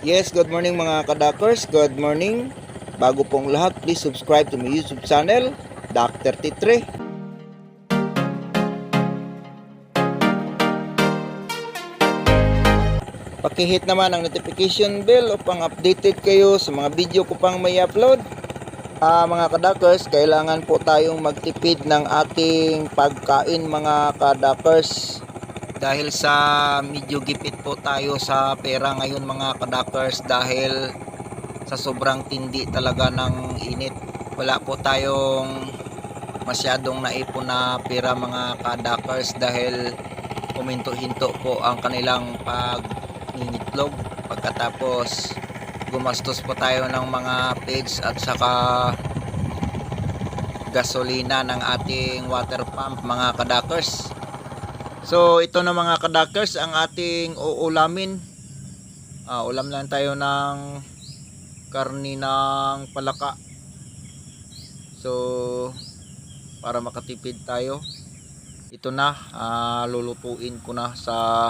Yes, good morning mga kadakers. Good morning. Bago pong lahat, please subscribe to my YouTube channel, Dr. Titre. Pakihit naman ang notification bell upang updated kayo sa mga video ko pang may upload. Ah, mga kadakers, kailangan po tayong magtipid ng ating pagkain mga kadakers. Dahil sa medyo gipit po tayo sa pera ngayon mga kadakers dahil sa sobrang tindi talaga ng init. Wala po tayong masyadong naipon na pera mga kadakers dahil kuminto-hinto po ang kanilang pagningitlog. Pagkatapos gumastos po tayo ng mga page at saka gasolina ng ating water pump mga kadakers. So ito na mga kadakers ang ating uulamin. Ah, ulam lang tayo ng karni ng palaka. So para makatipid tayo. Ito na, ah, lulutuin ko na sa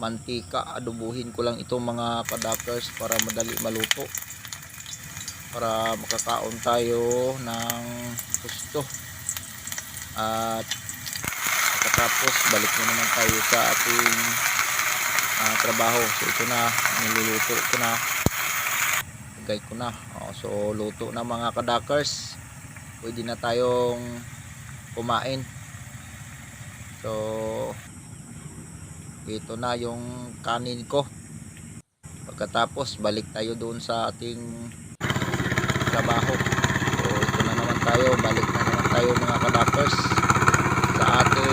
mantika. Adubuhin ko lang itong mga kadakers para madali maluto. Para makakaon tayo ng gusto. At Pagkatapos balik na naman tayo sa ating ah, trabaho. So ito na, niluluto ko na. Lagay ko na. O, so luto na mga kadakers. Pwede na tayong kumain. So ito na yung kanin ko. Pagkatapos balik tayo doon sa ating trabaho. So ito na naman tayo. Balik na naman tayo mga kadakers sa ating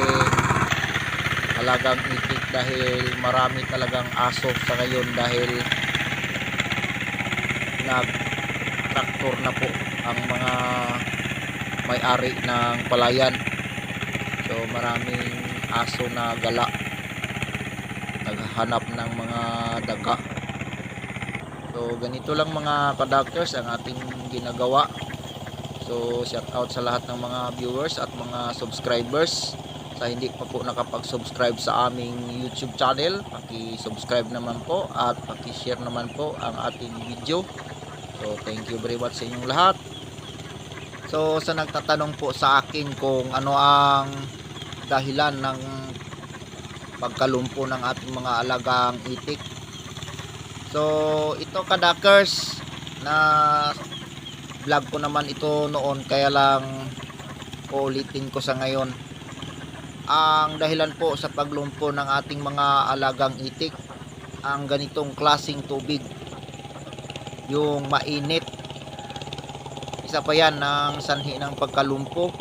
alagang itik dahil marami talagang aso sa ngayon dahil nag traktor na po ang mga may-ari ng palayan. So maraming aso na gala naghahanap ng mga daga. So ganito lang mga kadoctors ang ating ginagawa. So shout out sa lahat ng mga viewers at mga subscribers sa hindi pa po nakapag-subscribe sa aming YouTube channel, paki-subscribe naman po at paki-share naman po ang ating video. So thank you very much sa inyong lahat. So sa nagtatanong po sa akin kung ano ang dahilan ng pagkalumpo ng ating mga alagang itik. So ito kadakers na vlog ko naman ito noon kaya lang uulitin ko sa ngayon ang dahilan po sa paglumpo ng ating mga alagang itik ang ganitong klasing tubig. Yung mainit. Isa pa yan ng sanhi ng pagkalumpo.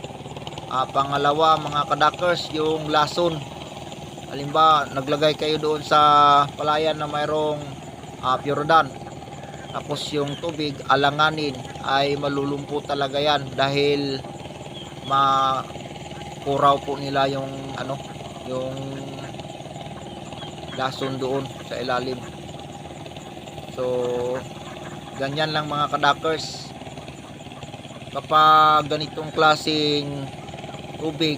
Ah, pangalawa mga kadakers yung lason. Halimbawa naglagay kayo doon sa palayan na mayroong uh, Puridan tapos yung tubig alanganin ay malulumpo talaga yan dahil makuraw po nila yung ano yung lason doon sa ilalim. So ganyan lang mga kadakers. Kapag ganitong klasing tubig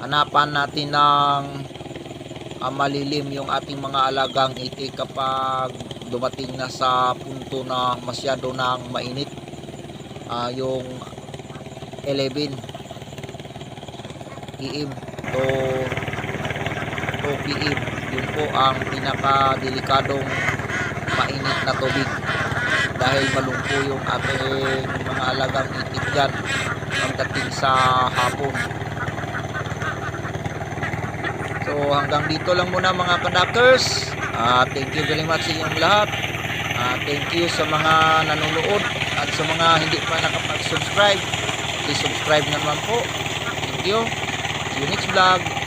hanapan natin ng ah, malilim yung ating mga alagang itik kapag dumating na sa punto na masyado nang mainit Ah, yung 11 PM to 2 PM yun po ang pinaka delikadong mainit na tubig dahil malungko yung ating mga alagang itik dyan pagdating sa hapon so hanggang dito lang muna mga kadakers Ah, thank you very much sa inyong lahat. Ah, thank you sa mga nanonood at sa mga hindi pa nakapag-subscribe. Please subscribe naman po. Thank you. Next vlog.